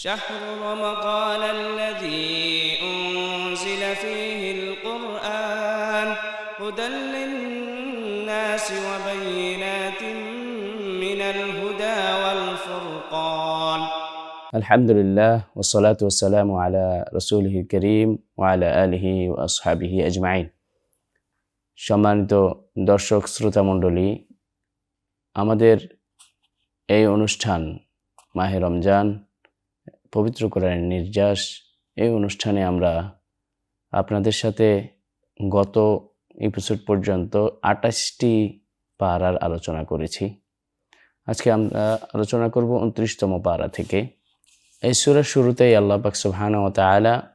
شهر رمضان الذي أنزل فيه القرآن هدى للناس وبينات من الهدى والفرقان الحمد لله والصلاة والسلام على رسوله الكريم وعلى آله وأصحابه أجمعين সম্মানিত দর্শক শ্রোতা মণ্ডলী আমাদের এই অনুষ্ঠান মাহে রমজান পবিত্র কোরআনের নির্যাস। এই অনুষ্ঠানে আমরা আপনাদের সাথে গত এপিসোড পর্যন্ত আঠাশটি পাড়ার আলোচনা করেছি। আজকে আমরা আলোচনা করব উনত্রিশতম পাড়া থেকে। এই সুরের শুরুতেই আল্লাহ পাক সুবহান ও তাআলা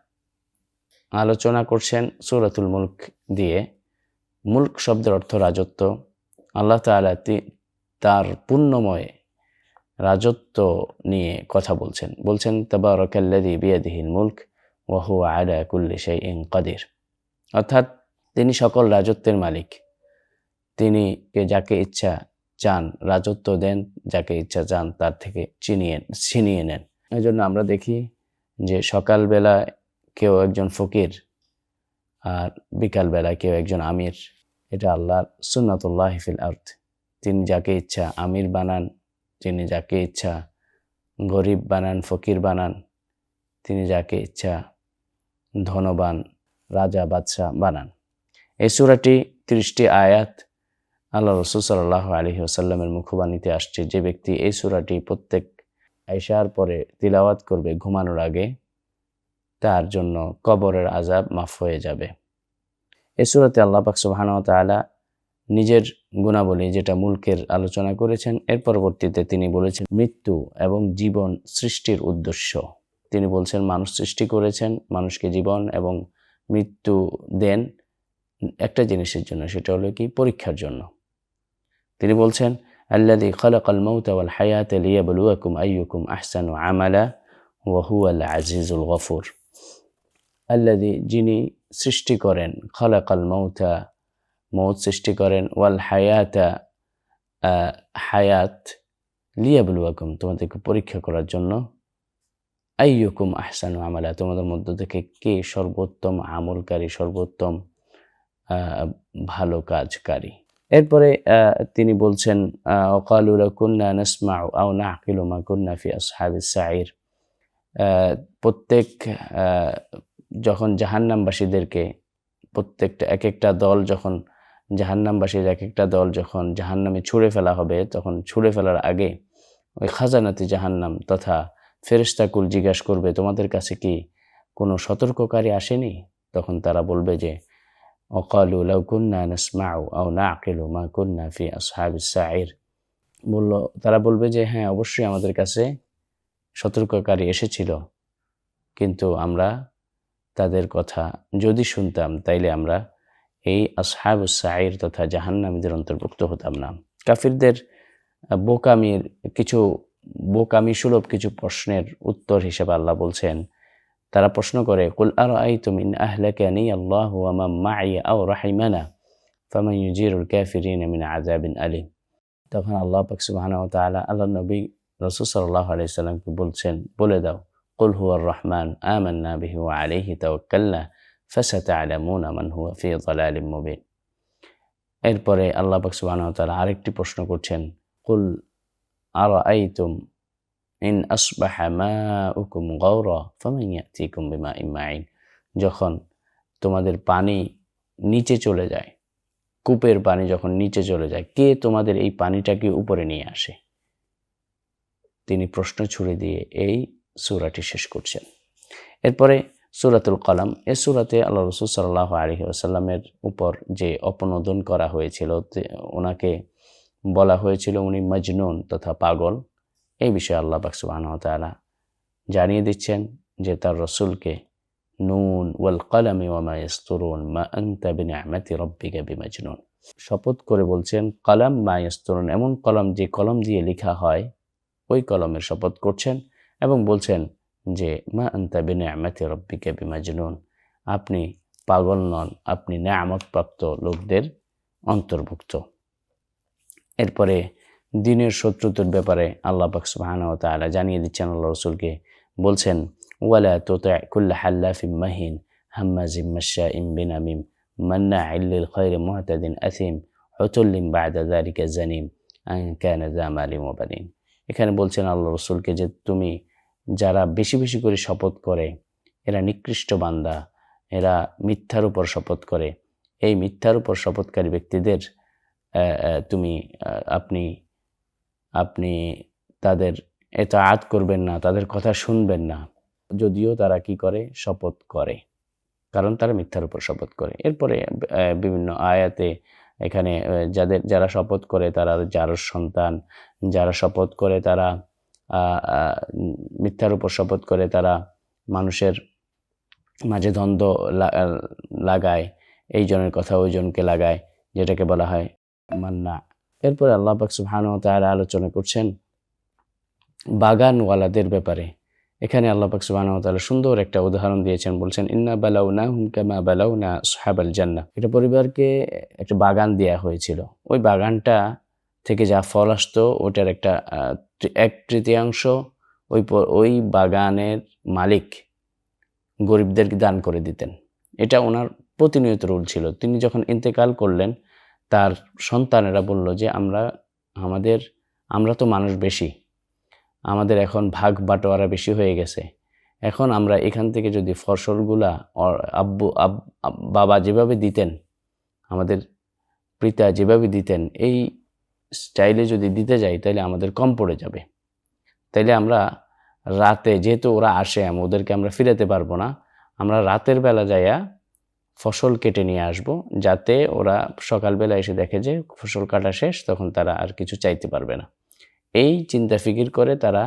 আলোচনা করছেন সূরাতুল মুলক দিয়ে। মুলক শব্দের অর্থ রাজত্ব। আল্লাহ তাআলা তি- তার পুণ্যময় রাজত্ব নিয়ে কথা বলছেন। বলছেন, তাবারাকাল্লাযী বিয়াদিহিল মুলক ওয়া হুয়া আলা কুল্লি শাইইন কাদির। অর্থাৎ তিনি সকল রাজত্বের মালিক। তিনি কে যাকে ইচ্ছা চান, রাজত্ব দেন, যাকে ইচ্ছা চান তার থেকে চিনিয়ে, ছিনিয়ে নেন। এই জন্য আমরা দেখি যে সকালবেলা কেউ একজন ফকির আর বিকালবেলা কেউ একজন আমির। এটা আল্লাহর সুন্নাতুল্লাহ ফিল আর্থ তিনি যাকে ইচ্ছা আমির বানান তিনি যাকে ইচ্ছা গরিব বানান, ফকির বানান, তিনি যাকে ইচ্ছা ধনবান, রাজা, বাদশাহ বানান। এই সুরাটি ত্রিশটি আয়াত আল্লাহ রসুল সাল্লাহ আলহি আসাল্লামের মুখবাণীতে আসছে। যে ব্যক্তি এই সুরাটি প্রত্যেক আয়সার পরে তিলাওয়াত করবে ঘুমানোর আগে, তার জন্য কবরের আজাব মাফ হয়ে যাবে। এই সুরাতে আল্লাহ পাক সুবহানাহু ওয়া তাআলা নিজের গুণাবলী যেটা মুলকের আলোচনা করেছেন, এর পরবর্তীতে তিনি বলেছেন, মৃত্যু এবং জীবন সৃষ্টির উদ্দেশ্য। তিনি বলছেন, মানুষ সৃষ্টি করেছেন, মানুষকে জীবন এবং মৃত্যু দেন। একটা জিনিসের জন্য, সেটা হলো কি? পরীক্ষার জন্য। তিনি বলছেন আল্লাদি খলাকাল মৌতা ওয়াল হায়াত লিয়াবলুয়াকুম আইয়ুকুম আহসানু আমালা ওয়া হুয়াল আজিজুল গফুর। আল্লাদি যিনি সৃষ্টি করেন, খলাকাল মৌতা মৌত সৃষ্টি করেন ওয়াল হায়াতা হায়াত লিয়াবলুয়াকুম তোমাদেরকে পরীক্ষা করার জন্য। আইয়ুকুম আহসানু আমালা তোমাদের মধ্য থেকে কে সর্বোত্তম আমলকারী সর্বোত্তম ভালো কাজকারী? এরপরে তিনি বলছেন অকালুলা কুন্না নাসমাউ আও নাকিলু মা কুন্না ফি আসহাবিস সাইর আহ, প্রত্যেক যখন জাহান্নামবাসীদেরকে প্রত্যেকটা এক একটা দল যখন জাহান্নামবাসীর এক একটা দল যখন জাহান্নামে ছুঁড়ে ফেলা হবে, তখন ছুঁড়ে ফেলার আগে ওই খাজানাতি জাহান্নাম তথা ফেরেশতাকুল জিজ্ঞাসা করবে, তোমাদের কাছে কি কোনো সতর্ককারী আসেনি? তখন তারা বলবে যে অকালু লাউ কুন্না নাসমাউ আও নাকিলু মা কুন্না ফি আসহাবিস সাইর বলল, তারা বলবে যে হ্যাঁ অবশ্যই আমাদের কাছে সতর্ককারী এসেছিল, কিন্তু আমরা তাদের কথা যদি শুনতাম, তাইলে আমরা এই আসহাবুস সাইর তথা জাহান্নামীদের অন্তর্ভুক্ত হতাম না। কাফিরদের বোকামির কিছু, বোকামি সুলভ কিছু প্রশ্নের উত্তর হিসেবে আল্লাহ বলছেন, তারা প্রশ্ন করে, কুল আর আই তুমিন আহলাকানি আল্লাহ আলিম। তখন আল্লাহ পাক তাআলা আল্লাহ নবী রাসূল সাল্লাল্লাহু আলাইহি সাল্লামকে বলছেন, বলে দাও, কুল হুয়ার রহমান, আমান্না বিহি ওয়া আলাইহি ফাসাতা'লামুনা মান হুয়া ফি যালালিম মুবিন। এরপরে আল্লাহ ওয়া আরেকটি প্রশ্ন করছেন, কুল আরাআইতুম ইন আসবাহা মাউকুম গাওরা ফামান ইয়াতিকুম বিমাইন মাইন যখন তোমাদের পানি নিচে চলে যায়, কূপের পানি যখন নিচে চলে যায়, কে তোমাদের এই পানিটাকে উপরে নিয়ে আসে? তিনি প্রশ্ন ছুড়ে দিয়ে এই সুরাটি শেষ করছেন। এরপরে সূরাতুল কলাম, এ সূরাতে আল্লাহ রসুল সাল্লাহ আলহি আসাল্লামের উপর যে অপনোদন করা হয়েছিল ওনাকে বলা হয়েছিল উনি মজনুন তথা পাগল। এই বিষয়ে আল্লাহ ওয়া জানিয়ে দিচ্ছেন যে তার রসুলকে, নুন ওয়াল কলামি ওয়া মা ইয়াসতুরুন, মা রাব্বিকা বিমাজনুন। শপথ করে বলছেন, কলাম, মা ইয়াসতুরুন, এমন কলম যে কলম দিয়ে লেখা হয়, ওই কলমের শপথ করছেন এবং বলছেন যে, মা আনতা বিনিআমাতি রাব্বিকা বিমাজনুন। আপনি পাগল নন, আপনি নেয়ামতপ্রাপ্ত লোকদের অন্তর্ভুক্ত। এরপরে দিনের শত্রুতার ব্যাপারে আল্লাহ পাক সুবহানাহু তাআলা জানিয়ে দিচ্ছেন আল্লাহ রসুলকে বলছেন, ওয়ালা তোতা কুল্লা হাল্লাফিম মাহিন হাম্মাজিম মাশা ইম বিনামিম মান্না ইল্লিল খৈর মুহতাদিন আসিম হতুল্লিম বাদা দারিকা জানিম আনকানা জামালিম ওবানিন এখানে বলছেন আল্লাহ রসুলকে যে, তুমি যারা বেশি বেশি করে শপথ করে, এরা নিকৃষ্ট বান্দা, এরা মিথ্যার উপর শপথ করে। এই মিথ্যার উপর শপথকারী ব্যক্তিদের তুমি আপনি আপনি তাদের এত আত করবেন না, তাদের কথা শুনবেন না। যদিও তারা কি করে? শপথ করে। কারণ তারা মিথ্যার উপর শপথ করে। এরপরে বিভিন্ন আয়াতে এখানে যাদের, যারা শপথ করে তারা, যার সন্তান, যারা শপথ করে তারা মিথ্যার উপর শপথ করে তারা মানুষের মাঝে দ্বন্দ্ব লাগায়, এই জনের কথা ওই জনকে লাগায়, যেটাকে বলা হয় মান্না। এরপরে আল্লাহ পাক তাআলা আলোচনা করছেন বাগানওয়ালাদের ব্যাপারে। এখানে আল্লাহ পাক সুবহানাহু সুন্দর একটা উদাহরণ দিয়েছেন, বলছেন, ইন্না বালাউনাহুম কামা বালাউনা আসহাবাল জান্নাহ। এটা পরিবারকে একটা বাগান দেয়া হয়েছিল। ওই বাগানটা থেকে যা ফল আসতো, ওটার একটা এক তৃতীয়াংশ ওই ওই বাগানের মালিক গরিবদেরকে দান করে দিতেন। এটা ওনার প্রতিনিয়ত রুল ছিল। তিনি যখন ইন্তেকাল করলেন, তার সন্তানেরা বলল যে, আমরা, আমাদের, আমরা তো মানুষ বেশি। আমাদের এখন ভাগ বাটোয়ারা বেশি হয়ে গেছে। এখন আমরা এখান থেকে যদি ফসলগুলা আব্বু, আব- আব- বাবা যেভাবে দিতেন, আমাদের পিতা যেভাবে দিতেন, এই স্টাইলে যদি দিতে যাই, তাহলে আমাদের কম পড়ে যাবে। তাইলে আমরা রাতে, যেহেতু ওরা আসে ওদেরকে আমরা ফিরাতে পারব না, আমরা রাতের বেলা যাইয়া ফসল কেটে নিয়ে আসব, যাতে ওরা সকালবেলা এসে দেখে যে ফসল কাটা শেষ, তখন তারা আর কিছু চাইতে পারবে না। এই চিন্তা ফিকির করে তারা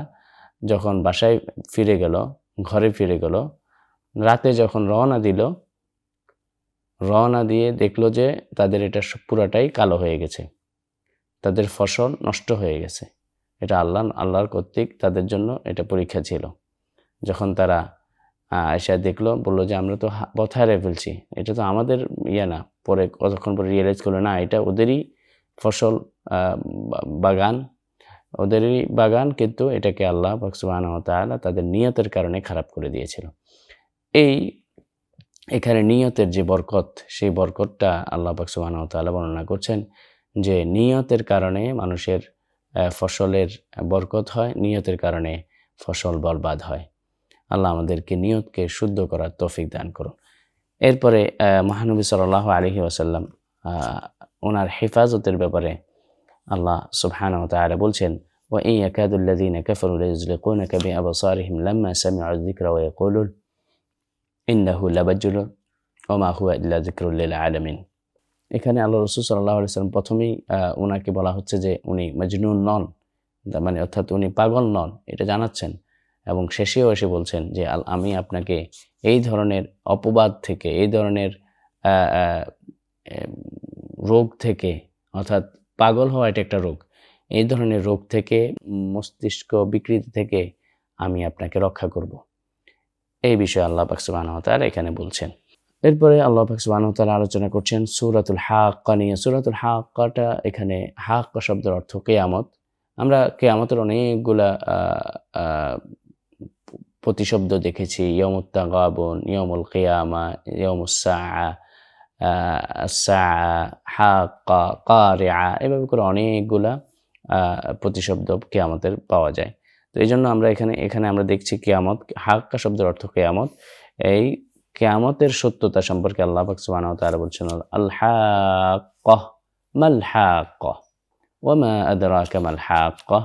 যখন বাসায় ফিরে গেল, ঘরে ফিরে গেল, রাতে যখন রওনা দিল, রওনা দিয়ে দেখল যে তাদের এটা পুরাটাই কালো হয়ে গেছে। তাদের ফসল নষ্ট হয়ে গেছে। এটা আল্লাহ, আল্লাহর কর্তৃক তাদের জন্য এটা পরীক্ষা ছিল। যখন তারা এসে দেখল, বলল যে, আমরা তো পথ হারিয়ে ফেলছি। এটা তো আমাদের ইয়ে না। পরে কতক্ষণ পরে রিয়েলাইজ করল, না, এটা ওদেরই ফসল বাগান। ওদেরই বাগান কিন্তু এটাকে আল্লাহ বাকসুবাহ তাআলা তাদের নিয়তের কারণে খারাপ করে দিয়েছিল। এই, এখানে নিয়তের যে বরকত, সেই বরকতটা আল্লাহ বাকসুবাহ তাআলা বর্ণনা করছেন যে নিয়তের কারণে মানুষের আহ, ফসলের বরকত হয় নিয়তের কারণে ফসল বরবাদ হয় আল্লাহ আমাদেরকে নিয়তকে শুদ্ধ করার তৌফিক দান করুন এরপরে আহ, মহানবী সাল্লাহ আলহি ওয়াসাল্লাম আহ, ওনার হেফাজতের ব্যাপারে আল্লাহ সুবহানাহু ওয়া তাআলা বলছেন وإن يكاد الذين كفروا ليزلقونك بأبصارهم لما سمعوا الذكر ويقولون إنه لبجل وما هو إلا ذكر للعالمين এখানে আল্লাহ রসুল সাল্লাহ সাল্লাম প্রথমেই ওনাকে বলা হচ্ছে যে উনি মজনুন নন। মানে অর্থাৎ উনি পাগল নন, এটা জানাচ্ছেন। এবং শেষেও এসে বলছেন যে আমি আপনাকে এই ধরনের অপবাদ থেকে, এই ধরনের রোগ থেকে, অর্থাৎ পাগল হওয়া এটা একটা রোগ, এই ধরনের রোগ থেকে, মস্তিষ্ক বিকৃতি থেকে আমি আপনাকে রক্ষা করব। এই বিষয়ে আল্লাহ পাক সুবহানাহু এখানে বলছেন। এরপরে আল্লাহ তাআলা আলোচনা করছেন সুরাতুল হাক্কা নিয়ে। সুরাতুল হাক্কাটা এখানে হাক্কা শব্দের অর্থ কেয়ামত। আমরা কেয়ামতের অনেকগুলা প্রতিশব্দ দেখেছি। ইয়মুত তাগাবুন ইয়মুল কিয়ামা ইয়মুস সাআ হাক্কা, কারিআ এভাবে করে অনেকগুলা প্রতিশব্দ কেয়ামতের পাওয়া যায়। তো এই জন্য আমরা এখানে এখানে আমরা দেখছি কেয়ামত, হাক্কা শব্দের অর্থ কেয়ামত। এই কেয়ামতের সত্যতা সম্পর্কে আল্লাহ পাক সুবহানাহু ওয়া তাআলা বলছেন আল হাক্কাহ মাল হাক্কাহ ওয়ামা আদরাকা মাল হাক্কাহ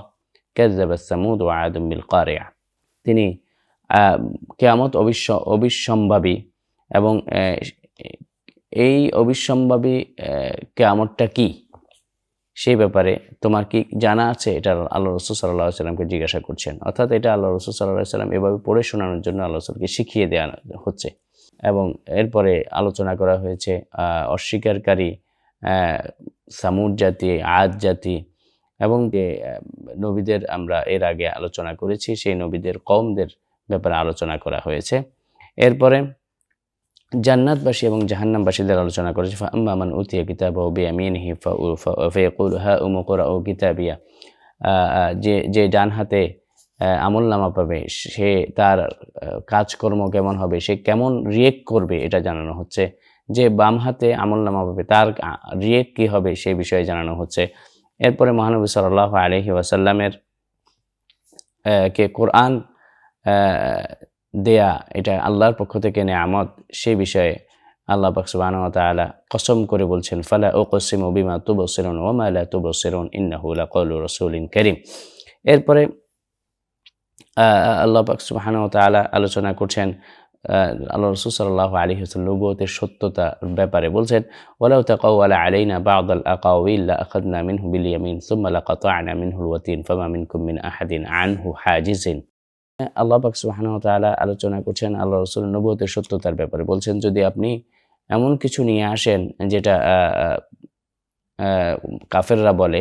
কাযযাবাত সামুদ ওয়া আদুম বিল কারিআ তিনি কেয়ামত অবিশ্ব, অবিসম্ভাবী এবং এই অবিসম্ভাবী কেয়ামতটা কি? সেই ব্যাপারে তোমার কি জানা আছে? এটা আল্লাহ রসুল সাল্লাহ সাল্লামকে জিজ্ঞাসা করছেন। অর্থাৎ এটা আল্লাহ রসুল সাল্লাহ সাল্লাম এভাবে পড়ে শোনানোর জন্য আল্লাহ রসুলকে শিখিয়ে দেওয়া হচ্ছে। এবং এরপরে আলোচনা করা হয়েছে অস্বীকারী সামুদ জাতি, আদ জাতি এবং যে নবীদের আমরা এর আগে আলোচনা করেছি, সেই নবীদের কমদের ব্যাপারে আলোচনা করা হয়েছে। এরপরে জান্নাতবাসী এবং জাহান্নামবাসীদের আলোচনা করেছে ফাম্মা মান উতিয়া কিতাব ও বিয়ামিনহি ফায়াকুল হা উমু কোরা ও কিতাবিয়া যে যে ডান হাতে আমল নামা পাবে, সে তার কাজকর্ম কেমন হবে, সে কেমন রিয়েক্ট করবে এটা জানানো হচ্ছে। যে বাম হাতে আমল নামা পাবে, তার রিয়েক্ট কী হবে সে বিষয়ে জানানো হচ্ছে। এরপরে মহানবী সাল্লাহ আলহি ওয়াসাল্লামের কে কোরআন দেয়া, এটা আল্লাহর পক্ষ থেকে নেয়ামত, সে বিষয়ে আল্লাহ পাক সুবহানাহু ওয়া তাআলা কসম করে বলছেন, ফালা উকসিমু বিমা তুবসিরুন ওয়া মা লা তুবসিরুন ইন্নাহু লাকাউলু রাসূলিন কারীম। এরপরে আল্লাহ পাক সুবহানাহু ওয়া তাআলা আলোচনা করছেন আল্লাহ রসুল সাল্লাহ আলী হাসল নবুয়তের সত্যতার ব্যাপারে বলছেন, ওয়ালাউ তাকাওয়ালা আলাইনা বা'দ আল আকাউইল লা আখাদনা মিনহু বিল ইয়ামিন সুম্মা লাকাতা'না মিনহু আল ওয়াতিন ফামা মিন আহাদিন আনহু হাজিজিন। আল্লাহ পাক সুবহানাহু ওয়া তাআলা আলোচনা করছেন, আল্লাহ রসুল নবুয়তের সত্যতার ব্যাপারে বলছেন, যদি আপনি এমন কিছু নিয়ে আসেন যেটা কাফেররা বলে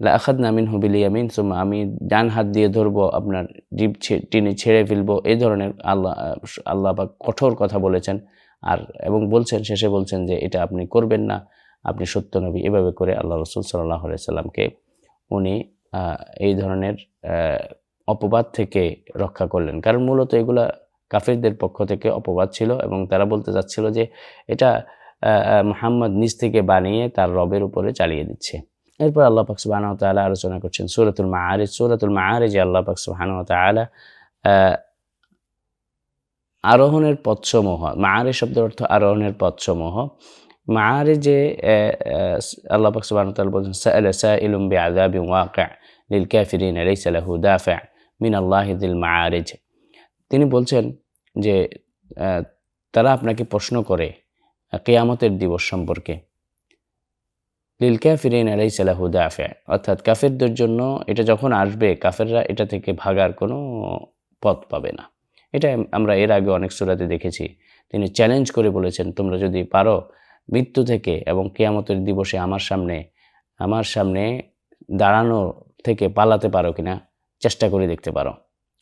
লা আখাদনা মিনহু বিল ইয়ামিন সুম্মা আমি ডান হাত দিয়ে ধরবো আপনার ছে- টেনে ছেড়ে ফেলব এই ধরনের আল্লাহ আল্লাহ বা কঠোর কথা বলেছেন। আর এবং বলছেন শেষে বলছেন যে এটা আপনি করবেন না আপনি সত্য নবী। এভাবে করে আল্লাহ রসুল সাল্লাহ সাল্লামকে উনি এই ধরনের অপবাদ থেকে রক্ষা করলেন। কারণ মূলত এগুলা কাফিরদের পক্ষ থেকে অপবাদ ছিল এবং তারা বলতে চাচ্ছিল যে এটা আহ, নিজ থেকে বানিয়ে তার রবের উপরে চালিয়ে দিচ্ছে। এরপর আল্লাহ পাক সুবহানাহু ওয়া তাআলা আলোচনা করছেন সূরাতুল মাআরিজ। সূরাতুল মাআরিজে আল্লাহ পাক সুবহানাহু ওয়া তাআলা আরোহণের পথসমূহ মাআরিজ শব্দের অর্থ আরোহণের পথসমূহ। আহ, আল্লাহ পাক সুবহানাহু ওয়া তাআলা বলছেন সাআলা সাইলুম বিআযাবিন ওয়াকি' লিল কাফিরিন লাইসা লাহু দাফি' মিন আল্লাহি যিল মাআরিজ। তিনি বলছেন যে তারা আপনাকে প্রশ্ন করে কিয়ামতের দিবস সম্পর্কে। লিল কাফিরিন আলাইসা লাহু দাফি' অর্থাৎ কাফেরদের জন্য এটা যখন আসবে, কাফেররা এটা থেকে ভাগার কোনো পথ পাবে না। এটা আমরা এর আগে অনেক সূরাতে দেখেছি। তিনি চ্যালেঞ্জ করে বলেছেন, তোমরা যদি পারো মৃত্যু থেকে এবং কেয়ামতের দিবসে আমার সামনে আমার সামনে দাঁড়ানো থেকে পালাতে পারো কিনা, চেষ্টা করে দেখতে পারো।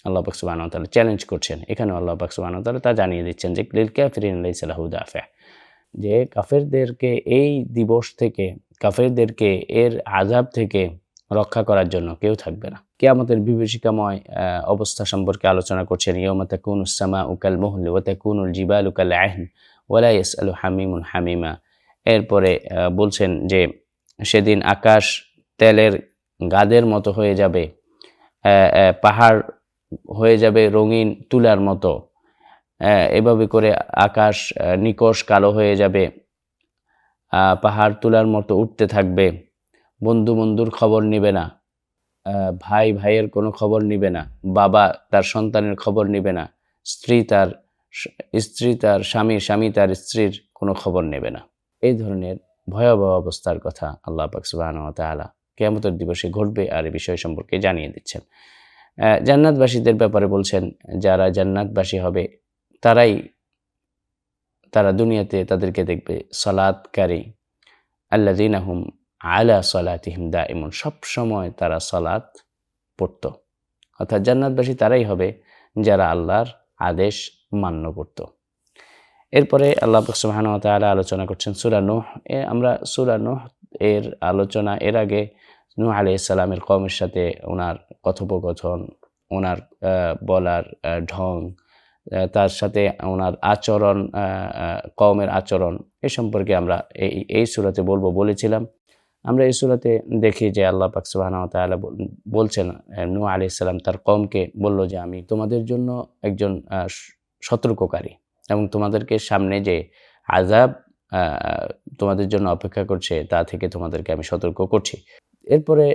আল্লাহ পাক ওয়া চ্যালেঞ্জ করছেন। এখানে আল্লাহ পাক ওয়া তা জানিয়ে দিচ্ছেন যে, লিল কাফিরিন আলাইসা লাহু দাফি' যে, কাফেরদেরকে এই দিবস থেকে কাফেরদেরকে এর আযাব থেকে রক্ষা করার জন্য কেউ থাকবে না। কেয়ামতের বিভীষিকাময় অবস্থা সম্পর্কে আলোচনা করছেন ইয়মা তাকুনুস সামাউ কাল মুহলি ওয়া তাকুনুল জিবালু কাল আহন ওয়ালা ইয়াসআলু হামিমুন হামিমা। এরপরে বলছেন যে, সেদিন আকাশ তেলের গাদের মতো হয়ে যাবে পাহাড় হয়ে যাবে রঙিন তুলার মতো এভাবে করে আকাশ নিকষ কালো হয়ে যাবে। পাহাড় তুলার মতো উঠতে থাকবে। বন্ধু বন্ধুর খবর নিবে না। ভাই ভাইয়ের কোনো খবর নিবে না। বাবা তার সন্তানের খবর নিবে না। স্ত্রী তার স্ত্রী তার স্বামী স্বামী তার স্ত্রীর কোনো খবর নেবে না। এই ধরনের ভয়াবহ অবস্থার কথা আল্লাহ পাক সুবহানাহু ওয়া তাআলা দিবসে ঘটবে আর এই বিষয় সম্পর্কে জানিয়ে দিচ্ছেন। জান্নাতবাসীদের ব্যাপারে বলছেন, যারা জান্নাতবাসী হবে, তারাই তারা দুনিয়াতে তাদেরকে দেখবে, সালাতকারী। আল্লাযীনা হুম আলা সালাতিহিম দাইমুন সব সময় তারা সালাত পড়ত। অর্থাৎ জান্নাতবাসী তারাই হবে যারা আল্লাহর আদেশ মান্য করত। এরপরে আল্লাহ সুবহানাহু আলোচনা করছেন সূরা নূহ। এ আমরা সূরা নূহ এর আলোচনা, এর আগে নূহ আলাইহিস সালামের কওমের সাথে ওনার কথোপকথন ওনার বলার ঢং তার সাথে ওনার আচরণ আহ, আচরণ এ সম্পর্কে আমরা এই এই সুরাতে বলব বলেছিলাম। আমরা এই সুরাতে দেখি যে আল্লাহ পাক সুবহানাহু ওয়া বলছেন আহ, নূহ আলাইহিস সালাম তার কমকে বলল যে আমি তোমাদের জন্য একজন সতর্ককারী এবং তোমাদেরকে সামনে যে আজাব তোমাদের জন্য অপেক্ষা করছে তা থেকে তোমাদেরকে আমি সতর্ক করছি। এরপরে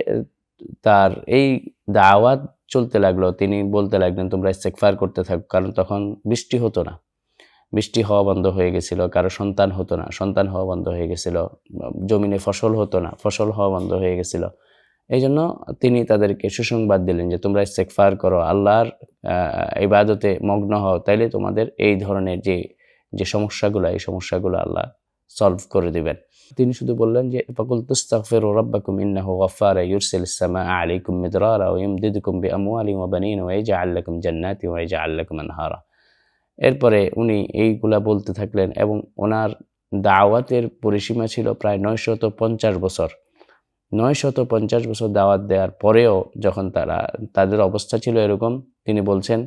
তার এই দাওয়াত চলতে লাগল, তিনি বলতে লাগলেন, তোমরা ইস্তেগফার করতে থাকো। কারণ তখন বৃষ্টি হতো না। বৃষ্টি হওয়া বন্ধ হয়ে গেছিল, কারও সন্তান হতো না, সন্তান হওয়া বন্ধ হয়ে গেছিল, জমিনে ফসল হতো না, ফসল হওয়া বন্ধ হয়ে গেছিল। এই জন্য তিনি তাদেরকে সুসংবাদ দিলেন যে, তোমরা ইস্তেগফার করো, আল্লাহর ইবাদতে মগ্ন হও, তাইলে তোমাদের এই ধরনের যে যে সমস্যাগুলো, এই সমস্যাগুলো আল্লাহ সলভ করে দিবেন। তিনি শুধু বললেন যে ফাকুল তুস্তাগফিরু রাব্বাকুম ইন্নাহু গাফফারা ইউরসিলিস সামাআ আলাইকুম মিদরারা ওয়া ইমদিদুকুম বিআমওয়ালিন ওয়া বানিন ওয়া ইয়াজআল লাকুম জান্নাতিন ওয়া ইয়াজআল লাকুম আনহারা। এরপরে উনি এইগুলা বলতে থাকলেন এবং ওনার দাওয়াতের পরিসীমা ছিল প্রায় নয়শত পঞ্চাশ বছর। নয় শত পঞ্চাশ বছর দাওয়াত দেওয়ার পরেও যখন তারা, তাদের অবস্থা ছিল এরকম, তিনি বলছেন,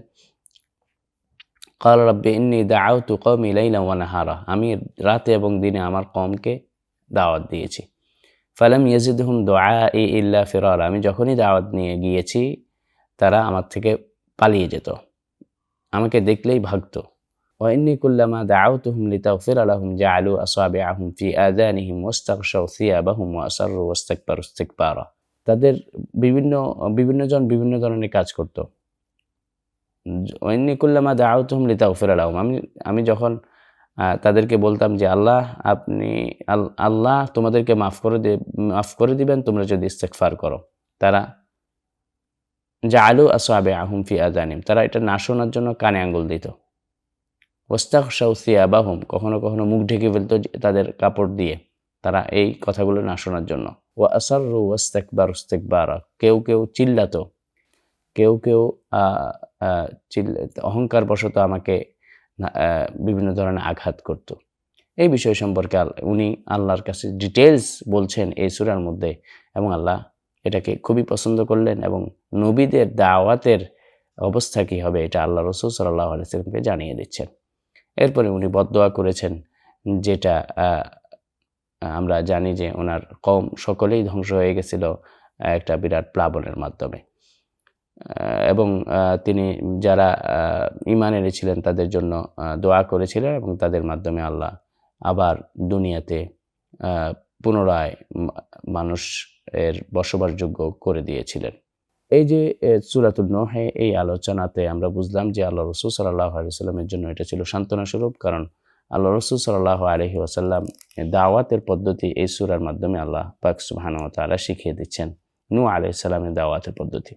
কাল রব্বে ইন্নি দাও তু কমি লাইলা ওয়ানাহারা আমি রাতে এবং দিনে আমার কমকে দাওয়াত দিয়েছি। ফালাম ইয়াজিদ হুম দোয়া এ ইল্লা ফিরার, আমি যখনই দাওয়াত নিয়ে গিয়েছি, তারা আমার থেকে পালিয়ে যেত। আমাকে দেখলেই ভাগত। ওয়াইনি কুল্লামা দাউত হুম লিতা ফির আলাহুম জা আলু আসাবে আহম ফি আদানিহিম ওস্তাক সৌসিয়াবাহুম আসার ওস্তাক পার ওস্তেক পারা তাদের বিভিন্ন বিভিন্নজন বিভিন্ন ধরনের কাজ করতো। ওয়াইনি কুল্লামা দাউত হুম লিতা ফির আলাহুম আমি আমি যখন তাদেরকে বলতাম যে আল্লাহ আপনি আল্লাহ তোমাদেরকে মাফ করে দে মাফ করে দিবেন তোমরা যদি ইস্তেগফার করো। তারা জাআলু আসহাবে আহুম ফি আযানিম। তারা এটা না শোনার জন্য কানে আঙ্গুল দিত। ওস্তাক ওস্তাকশাউ সিয়াবাহুম। কখনো কখনো মুখ ঢেকে ফেলতো যে তাদের কাপড় দিয়ে। তারা এই কথাগুলো না শোনার জন্য। ও আসারু ওস্তেকবার ওস্তেকবার কেউ কেউ চিল্লাত। কেউ কেউ আহ, আহ, চিল্ল অহংকার বশত আমাকে বিভিন্ন ধরনের আঘাত করত। এই বিষয় সম্পর্কে উনি আল্লাহর কাছে ডিটেলস বলছেন এই সুরার মধ্যে এবং আল্লাহ এটাকে খুবই পছন্দ করলেন এবং নবীদের দাওয়াতের অবস্থা কী হবে এটা আল্লাহ রসুল সাল্লাহ আলিয়াকে জানিয়ে দিচ্ছেন। এরপরে উনি বদদোয়া করেছেন যেটা আমরা জানি যে ওনার কম সকলেই ধ্বংস হয়ে গেছিল একটা বিরাট প্লাবনের মাধ্যমে। এবং তিনি যারা ইমান এনেছিলেন তাদের জন্য দোয়া করেছিলেন এবং তাদের মাধ্যমে আল্লাহ আবার দুনিয়াতে পুনরায় মানুষ এর বসবাসযোগ্য করে দিয়েছিলেন। এই যে সুরাতুল নহে, এই আলোচনাতে আমরা বুঝলাম যে আল্লাহ রসুল সাল্লাহ আলিয়াল্লামের জন্য এটা ছিল সান্ত্বনা স্বরূপ, কারণ আল্লাহ রসুল সাল্লাহ আলহি ওয়াসাল্লাম দাওয়াতের পদ্ধতি এই সুরার মাধ্যমে আল্লাহ পাক সুবহানাহু ওয়া শিখিয়ে দিচ্ছেন। নু আলাইসাল্লামের দাওয়াতের পদ্ধতি।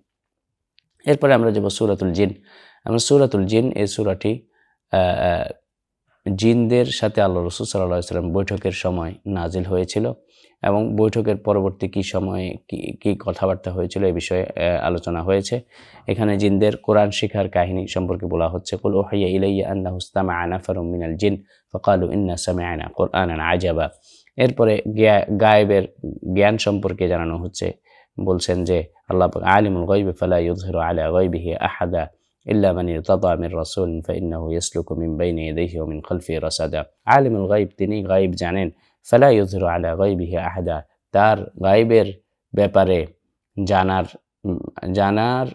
এরপরে আমরা যাব সুরাতুল জিন। আমরা সুরাতুল জিন, এই সুরাটি জিনদের সাথে আল্লাহ রসুল সাল্লাহ সাল্লাম বৈঠকের সময় নাজিল হয়েছিল এবং বৈঠকের পরবর্তী কী সময়ে কী কী কথাবার্তা হয়েছিল এ বিষয়ে আলোচনা হয়েছে। এখানে জিনদের কোরআন শিখার কাহিনী সম্পর্কে বলা হচ্ছে, কুল ওহাইয়া ইলাইয়া আন্না হুস্তামা আনাফারুম মিনাল জিন ফকালু ইন্না সামিআনা কোরআন আজাবা। এরপরে গায়েবের জ্ঞান সম্পর্কে জানানো হচ্ছে বলছেন যে, আল্লাহ আলিমুল গায়বি ফালা ইউযহিরু আলা গায়বিহি আহাদা ইল্লা মান ইরতাদা মির রাসূল ফাইন্নাহু ইয়াসলুকু মিন বাইনি ইয়াদাইহি ওয়া মিন খালফিহি রাসাদা। আলিমুল গায়ব, তিনি গায়ব জানেন, ফালা ইউযহিরু আলা গায়বিহি আহাদা। তার গায়বের ব্যাপারে জানার জানার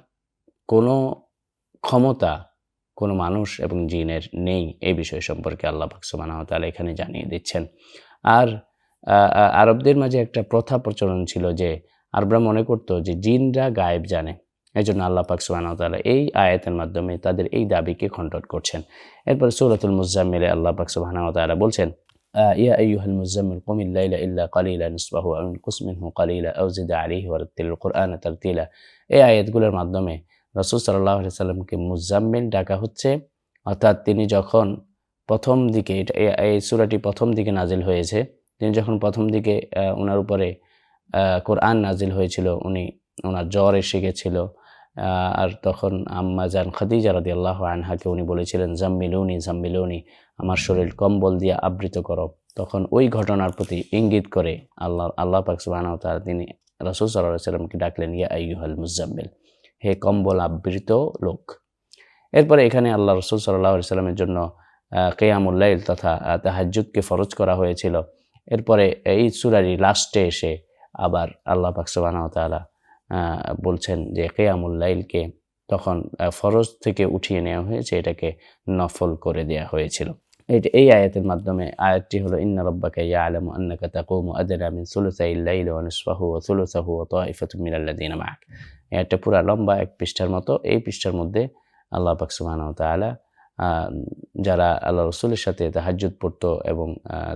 কোনো ক্ষমতা কোনো মানুষ এবং জিনের নেই এই বিষয় সম্পর্কে আল্লাহ পাক সুবহানাহু ওয়া তাআলা এখানে জানিয়ে দিচ্ছেন। আর আরবদের মাঝে একটা প্রথা প্রচলন ছিল যে আরবরা মনে করতো যে জিনরা গায়েব জানে এই জন্য আল্লাহ পাক সুবহানাহু ওয়া তাআলা এই আয়াতের মাধ্যমে তাদের এই দাবিকে খণ্ডন করছেন এরপর সূরাতুল মুজাম্মিলে আল্লাহ পাক সুবহানাহু ওয়া তাআলা বলছেন آه، يا أيها المزمل قم الليل إلا قليلا نصفه أو انقص منه قليلا أو زد عليه ورتل القرآن ترتيلا এই আয়াতগুলোর মাধ্যমে রসুল সাল্লাহ সাল্লামকে মুজাম্মিল ডাকা হচ্ছে অর্থাৎ তিনি যখন প্রথম দিকে এটা এই- এই সুরাটি প্রথম দিকে নাজিল হয়েছে তিনি যখন প্রথম দিকে আহ, ওনার উপরে আহ, কোরআন নাজিল হয়েছিল উনি ওনার জ্বর এসে গেছিল। আর তখন আম্মা জান খাদিজা রাদি আল্লাহ আনহাকে উনি বলেছিলেন জাম্মিলুনি জাম্মিলুনি আমার শরীর কম্বল দিয়ে আবৃত করো। তখন ওই ঘটনার প্রতি ইঙ্গিত করে আল্লাহ আল্লাহ পাক সুবহানাহু ওয়া তাআলা তিনি রাসূল আলাইহি সাল্লামকে ডাকলেন ইয়া আইয়ুহাল মুজাম্মিল হে কম্বল আবৃত লোক। এরপরে এখানে আল্লাহ রসুল সাল্লাহ সাল্লামের জন্য কেয়ামুল্লাইল তথা আহ, তাহাজ্জুদকে ফরজ করা হয়েছিল। এরপরে এই সুরারি লাস্টে এসে আবার আল্লাহ পাক ওয়া বলছেন যে কেয়ামুল্লাইলকে তখন ফরজ থেকে উঠিয়ে নেওয়া হয়েছে, এটাকে নফল করে দেয়া হয়েছিল। এইটা এই আয়াতের মাধ্যমে আয়াতটি হলো, ইন্না রব্বাকা ইয়ালামু আন্নাকা তাকুমু আদনা মিন সুলুসাইল লাইলি ওয়া নিসফাহু ওয়া সুলুসাহু ওয়া তাইফাতুম মিনাল্লাযিনা মাআক। একটা পুরা লম্বা, এক পৃষ্ঠার মতো। এই পৃষ্ঠার মধ্যে আল্লাহ পাক সুবহানাহু ওয়া তাআলা যারা আল্লাহ রসুলের সাথে তাহাজ্জুদ পড়তো এবং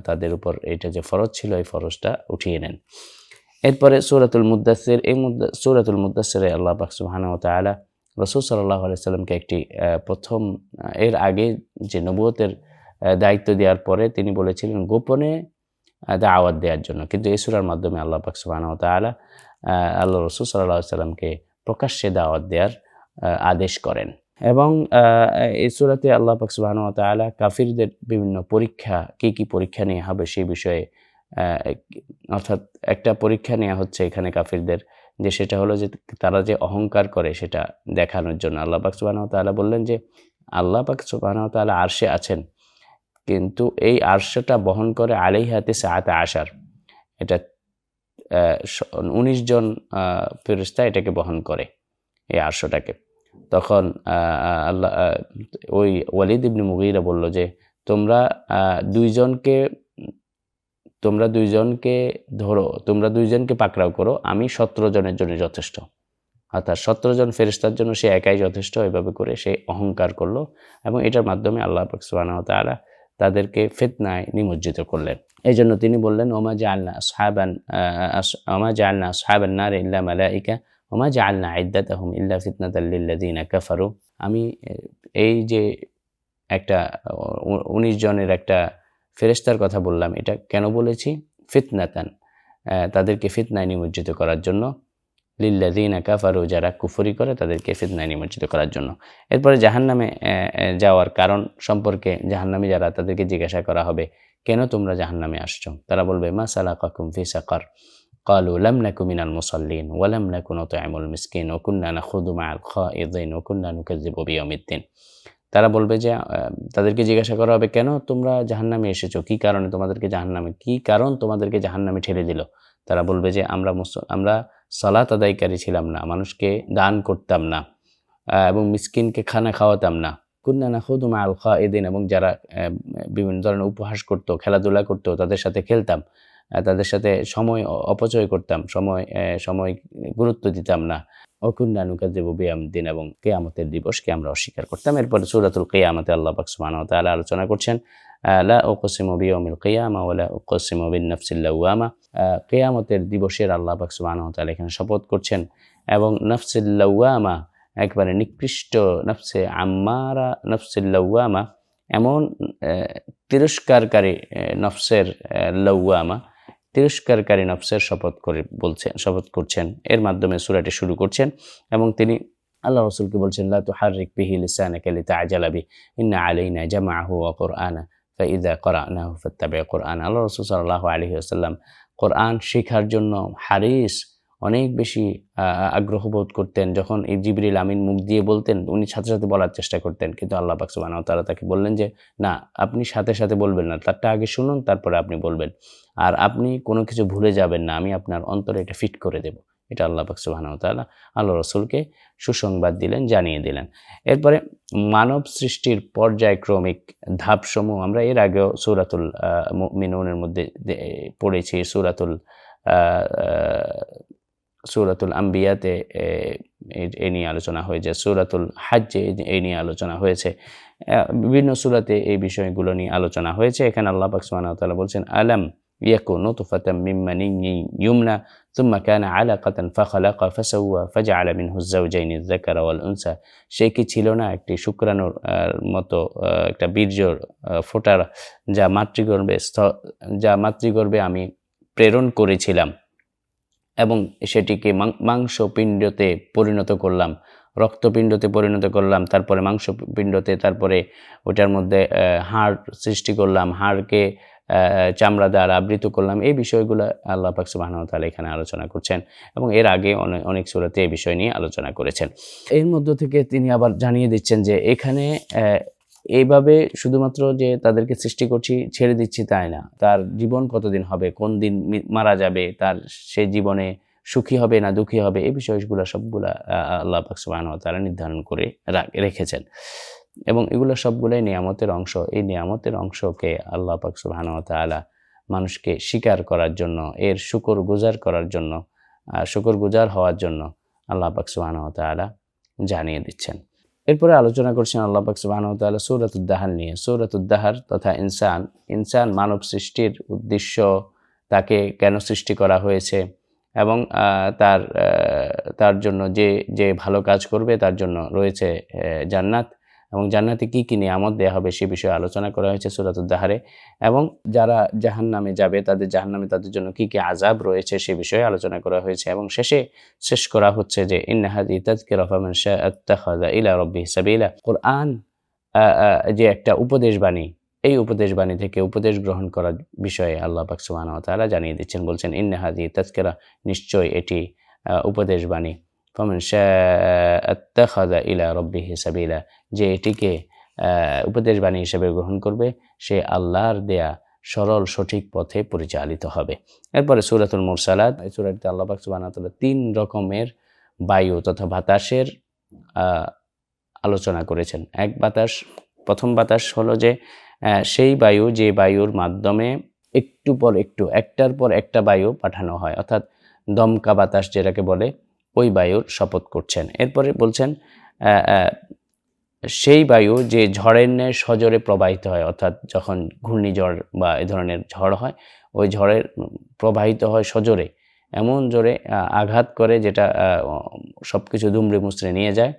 তাদের উপর এটা যে ফরজ ছিল, এই ফরজটা উঠিয়ে নেন। এরপরে সূরাতুল মুদ্দাসির এই মুদ্দা সূরাতুল মুদ্দাসিরে আল্লাহ পাক সুবহানাহু ওয়া তাআলা রসুল সাল্লাল্লাহু আলাইহি সাল্লামকে একটি প্রথম এর আগে যে নবুয়তের দায়িত্ব দেওয়ার পরে তিনি বলেছিলেন গোপনে দাওয়াত দেওয়ার জন্য। কিন্তু এই সূরার মাধ্যমে আল্লাহ পাক সুবহানাহু ওয়া তাআলা আল্লাহ রসুল আলাইহি সাল্লামকে প্রকাশ্যে দাওয়াত দেওয়ার আদেশ করেন। এবং এই সুরাতে আল্লাহ পাক সুবহানাহু ওয়া তাআলা কাফিরদের বিভিন্ন পরীক্ষা, কি কি পরীক্ষা নিয়ে হবে সেই বিষয়ে অর্থাৎ একটা পরীক্ষা নেওয়া হচ্ছে এখানে কাফিরদের, যে সেটা হলো যে তারা যে অহংকার করে সেটা দেখানোর জন্য। আল্লাহ পাক সুবাহ তাআলা বললেন যে, আল্লাহ পাক সুবাহ তাআলা আরশে আছেন, কিন্তু এই আরশটা বহন করে আলাই হাতে সাহাতে আসার এটা উনিশ জন ফেরিস্তা এটাকে বহন করে এই আরশটাকে। তখন আল্লাহ ওই ওয়ালিদ ইবনে মুগিরা বলল যে, তোমরা দুইজনকে তোমরা দুইজনকে ধরো তোমরা দুইজনকে পাকড়াও করো আমি সতেরো জনের জন্য যথেষ্ট। অর্থাৎ সতেরো জন ফেরিস্তার জন্য সে একাই যথেষ্ট এভাবে করে সে অহংকার করল এবং এটার মাধ্যমে আল্লাহ ওয়া তাআলা তাদেরকে ফিতনায় নিমজ্জিত করলেন। এই জন্য তিনি বললেন ওমা আহ, আস- ওমা জাআলনা আসহাবান নার ইল্লা মালাইকা ওমা জাআলনা ইদ্দাতাহুম ইল্লা ফিতনা ফিতনাতাল লিল্লাযিনা কাফারু। আমি এই যে একটা উনিশ জনের একটা ফেরেশতার কথা বললাম এটা কেন বলেছি ফিতনাতান আহ, তাদেরকে ফিতনায় নিমজ্জিত করার জন্য লিল্লাযিনা কাফারু যারা কুফরি করে তাদেরকে ফিতনায় নিমজ্জিত করার জন্য এরপরে জাহান্নামে আহ, আহ, যাওয়ার কারণ সম্পর্কে জাহান্নামে যারা তাদেরকে জিজ্ঞাসা করা হবে কেন তোমরা জাহান্নামে আসছো তারা বলবে মা সালাকাকুম ফি সাকার قالوا لم نك من المصلين ولم نك نطعم المسكين وكنا نخوض مع الخائضين وكنا نكذب بيوم الدين তারা বলবে যে তাদেরকে জিজ্ঞাসা করা হবে, কেন তোমরা জাহান্নামে এসেছ? কি কারণে তোমাদেরকে জাহান্নামে, কি কারণ তোমাদেরকে জাহান্নামে ঠেলে দিল? তারা বলবে যে, আমরা আমরা সালাত আদায়কারী ছিলাম না, মানুষকে দান করতাম না এবং মিসকিনকে খানা খাওয়াতাম না। কুন্না না খুদু মা আল খাইদিন এবং যারা বিভিন্ন ধরনের উপহাস করতো, খেলাধুলা করতো, তাদের সাথে খেলতাম তাদের সাথে সময় অপচয় করতাম, সময় সময় গুরুত্ব দিতাম না। অকুন্না নুকাজিবু বিয়াম দিন এবং কেয়ামতের দিবসকে আমরা অস্বীকার করতাম। এরপরে সূরাতুল কিয়ামতে আল্লাহ পাক তাআলা আলোচনা করছেন লা উকসিমু বিয়াউমিল কিয়ামা ওয়া লা উকসিমু বিন নাফসিল লাওয়ামা দিবসের আল্লাহ পাক তাআলা এখানে শপথ করছেন এবং নাফসিল একবারে নিকৃষ্ট নফসে আম্মারা লাওয়ামা এমন তিরস্কারকারী নফসের আহ, লাওয়ামা তিরস্কারকারী নফসের শপথ করে বলছেন, শপথ করছেন। এর মাধ্যমে সুরাটি শুরু করছেন এবং তিনি আল্লাহ রসুলকে বলছেন, লা তুহাররিক বিহি লিসানাকা তা আজালাবি ইন্না আলাইনা জামাআহু ওয়া কুরআনা ফাইদা ক্বরানাহু ফাত্তাবি কোরআন। আল্লাহ রসুল সাল্লাহ আলহি আসাল্লাম কোরআন শিখার জন্য হারিস অনেক বেশি আগ্রহ বোধ করতেন যখন এই জিবরিল আমিন মুখ দিয়ে বলতেন, উনি সাথে সাথে বলার চেষ্টা করতেন। কিন্তু আল্লাহ পাক ওয়া তাআলা তাকে বললেন যে, না, আপনি সাথে সাথে বলবেন না, তারটা আগে শুনুন, তারপরে আপনি বলবেন। আর আপনি কোনো কিছু ভুলে যাবেন না, আমি আপনার অন্তরে এটা ফিট করে দেব। এটা আল্লাহ পাক তাআলা আল্লাহ রসুলকে সুসংবাদ দিলেন, জানিয়ে দিলেন। এরপরে মানব সৃষ্টির পর্যায়ক্রমিক ধাপসমূহ, আমরা এর আগেও সূরাতুল মিনুনের মধ্যে পড়েছি সূরাতুল সূরাতুল আম্বিয়াতে এ, এ- এ নিয়ে আলোচনা হয়েছে সূরাতুল হাজ্জে এ- এই নিয়ে আলোচনা হয়েছে আহ, বিভিন্ন সূরাতে এই বিষয়গুলো নিয়ে আলোচনা হয়েছে এখানে আল্লাহ পাক সুবহানাহু ওয়া তাআলা বলছেন আলাম ইয়াকু নুতফাতাম মিন মানিয়্যিন ইউমনা ثم كان علقة فخلق فسوى فجعل منه الزوجين الذكر والأنثى সে কি ছিল না একটি শুক্রাণুর আহ, মতো আহ, একটা বীর্যর আহ, ফোটার যা মাতৃগর্ভে স্থ- যা মাতৃগর্ভে আমি প্রেরণ করেছিলাম এবং সেটিকে মাংসপিণ্ডতে পরিণত করলাম। রক্তপিণ্ডতে পরিণত করলাম, তারপরে মাংসপিণ্ডতে, তারপরে ওটার মধ্যে হাড় সৃষ্টি করলাম, হাড়কে চামড়া দ্বারা আবৃত করলাম। এই বিষয়গুলো আল্লাহ পাক সুবহানাহু ওয়া এখানে আলোচনা করছেন এবং এর আগে অনেক সূরাতে এই বিষয় নিয়ে আলোচনা করেছেন। এর মধ্য থেকে তিনি আবার জানিয়ে দিচ্ছেন যে এখানে এইভাবে শুধুমাত্র যে তাদেরকে সৃষ্টি করছি, ছেড়ে দিচ্ছি তাই না? তার জীবন কতদিন হবে? কোন দিন মারা যাবে? তার সে জীবনে সুখী হবে না দুঃখী হবে? এই বিষয়গুলো সবগুলা আল্লাহ পাক সুবহানাহু ওয়া তাআলা নির্ধারণ করে রেখেছেন। এবং এগুলো সবগুলোই নিয়ামতের অংশ। এই নিয়ামতের অংশকে আল্লাহ পাক সুবহানাহু ওয়া তাআলা মানুষকে স্বীকার করার জন্য, এর শুকর গুজার করার জন্য শুকর গুজার হওয়ার জন্য আল্লাহ পাক সুবহানাহু ওয়া তাআলা জানিয়ে দিচ্ছেন। এরপরে আলোচনা করছেন আল্লাহ পাক সৌরত উদ্দাহার নিয়ে সৌরত নিয়ে। সূরাতুদ্দাহার তথা ইনসান। ইনসান মানব সৃষ্টির উদ্দেশ্য তাকে কেন সৃষ্টি করা হয়েছে এবং তার তার জন্য যে যে ভালো কাজ করবে তার জন্য রয়েছে জান্নাত। এবং জান্নাতে কি কি নিয়ামত দেওয়া হবে সে বিষয়ে আলোচনা করা হয়েছে সূরাতুদ্দাহারে এবং যারা জাহান্নামে যাবে, তাদের জাহান্নামে তাদের জন্য কি কি আজাব রয়েছে সে বিষয়ে আলোচনা করা হয়েছে। এবং শেষে শেষ করা হচ্ছে যে ইন্নাহাদি তাজকিরা ফামান শাআ আত্তাখাযা ইলা রাব্বিহি সাবিলা। কোরআন যে একটা উপদেশ বাণী, এই উপদেশ বাণী থেকে উপদেশ গ্রহণ করার বিষয়ে আল্লাহ পাক ওয়া তাআলা জানিয়ে দিচ্ছেন, বলছেন, ইন্না হাদি তাজকিরা নিশ্চয় এটি উপদেশ বাণী। ইলা সাবিলা যে এটিকে উপদেশ বাণী হিসেবে গ্রহণ করবে, সে আল্লাহর দেয়া সরল সঠিক পথে পরিচালিত হবে। এরপরে সুরাতুল মুরসালাত, এই আল্লাহ সুবহানাহু তিন রকমের বায়ু তথা বাতাসের আলোচনা করেছেন। এক বাতাস, প্রথম বাতাস হলো যে সেই বায়ু, যে বায়ুর মাধ্যমে একটু পর একটু, একটার পর একটা বায়ু পাঠানো হয়। অর্থাৎ দমকা বাতাস যেটাকে বলে ওই বায়ুর শপথ করছেন। এরপরে বলছেন সেই বায়ু যে ঝড়ের ন্যায় সজোরে প্রবাহিত হয়, অর্থাৎ যখন ঘূর্ণিঝড় বা এ ধরনের ঝড় হয়, ওই ঝড়ের প্রবাহিত হয় সজোরে, এমন জোরে আঘাত করে যেটা সব কিছু দুমড়ে মুচড়ে নিয়ে যায়,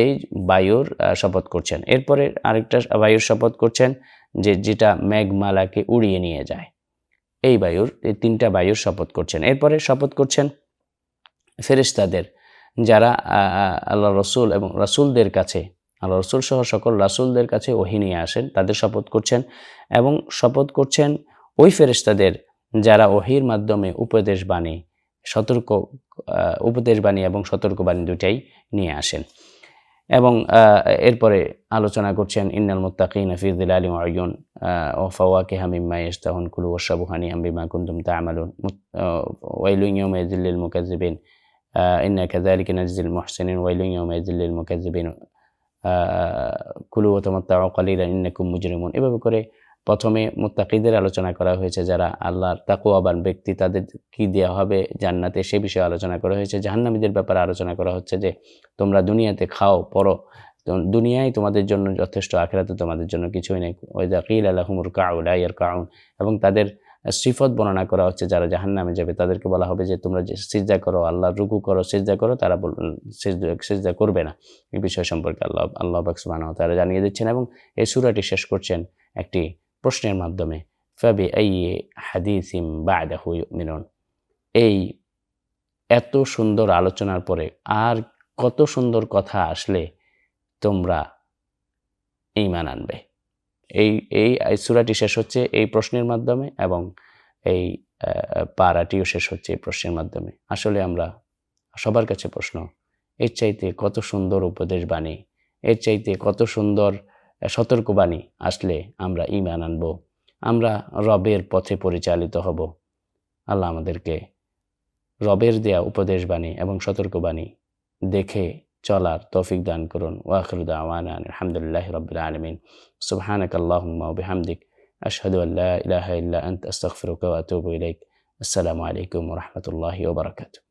এই বায়ুর শপথ করছেন। এরপরে আরেকটা বায়ুর শপথ করছেন যে যেটা মেঘমালাকে উড়িয়ে নিয়ে যায়। এই বায়ুর, এই তিনটা বায়ুর শপথ করছেন। এরপরে শপথ করছেন ফেরেশতাদের, যারা আল্লাহ রসুল এবং রাসূলদের কাছে আল্লাহ রসুল সহ সকল রাসূলদের কাছে ওহি নিয়ে আসেন, তাদের শপথ করছেন এবং শপথ করছেন ওই ফেরেশতাদের যারা ওহির মাধ্যমে উপদেশ বাণী, সতর্ক উপদেশ বাণী এবং সতর্কবাণী দুটাই নিয়ে আসেন। এবং এরপরে আলোচনা করছেন, ইন্নাল মুত্তাকিন ফি যিলালি ওয়া আয়ুন ও ফাওয়াকিহা মিম্মা ইয়াশতাহুন কুলু ওয়াশরাবু হানিআম বিমা কুনতুম তা'মালুন ওয়াইলুন ইয়াওমাইযিল লিল মুকাজ্জিবিন নাজজিল মুহসিনিন ওয়াইলুন ইয়াওমাইযিল লিল মুকাজ্জিবিন কুলু ওয়া তামাত্তাউ কালিলান ইন্নাকুম মুজরিমুন এভাবে করে প্রথমে মুত্তাকিদের আলোচনা করা হয়েছে যারা আল্লাহর তাকুয়াবান ব্যক্তি, তাদের কি দেওয়া হবে জান্নাতে সে বিষয়ে আলোচনা করা হয়েছে। জাহান্নামীদের ব্যাপারে আলোচনা করা হচ্ছে যে, তোমরা দুনিয়াতে খাও, পড়ো। দুনিয়ায় তোমাদের জন্য যথেষ্ট, আখেরাতে তোমাদের জন্য কিছুই নেই। ওইদা কিল আলহমুর কাউল আয়ার কাউন এবং তাদের সিফত বর্ণনা করা হচ্ছে যারা জাহান্নামে যাবে, তাদেরকে বলা হবে যে তোমরা যে সিজদা করো আল্লাহ রুকু করো, সিজদা করো, তারা সিজদা করবে না। এই বিষয় সম্পর্কে আল্লাহ আল্লাহ বাকসুবান তারা জানিয়ে দিচ্ছেন এবং এই সুরাটি শেষ করছেন একটি প্রশ্নের মাধ্যমে। ফাবি এই হাদিসিম বাদাহু মিনন এই এত সুন্দর আলোচনার পরে আর কত সুন্দর কথা আসলে তোমরা ইমান আনবে? এই এই সুরাটি শেষ হচ্ছে এই প্রশ্নের মাধ্যমে এবং এই পাড়াটিও শেষ হচ্ছে এই প্রশ্নের মাধ্যমে। আসলে আমরা সবার কাছে প্রশ্ন, এর চাইতে কত সুন্দর উপদেশ বাণী, এর চাইতে কত সুন্দর সতর্কবাণী আসলে আমরা ইমান আনব, আমরা রবের পথে পরিচালিত হব। আল্লাহ আমাদেরকে রবের দেয়া উপদেশ বাণী এবং সতর্কবাণী দেখে চলার তৌফিক দান করুন ওয়াখরুদ আওয়ানা আলহামদুলিল্লাহ রবিল আলমিন সুবহানাক আল্লাহুম্মা ওয়া বিহামদিক আশহাদু আল্লা ইলাহা ইল্লা আনতা আস্তাগফিরুকা ওয়া আতুবু ইলাইক আসসালামু আলাইকুম ওয়া রাহমাতুল্লাহি ওয়া বারাকাতুহু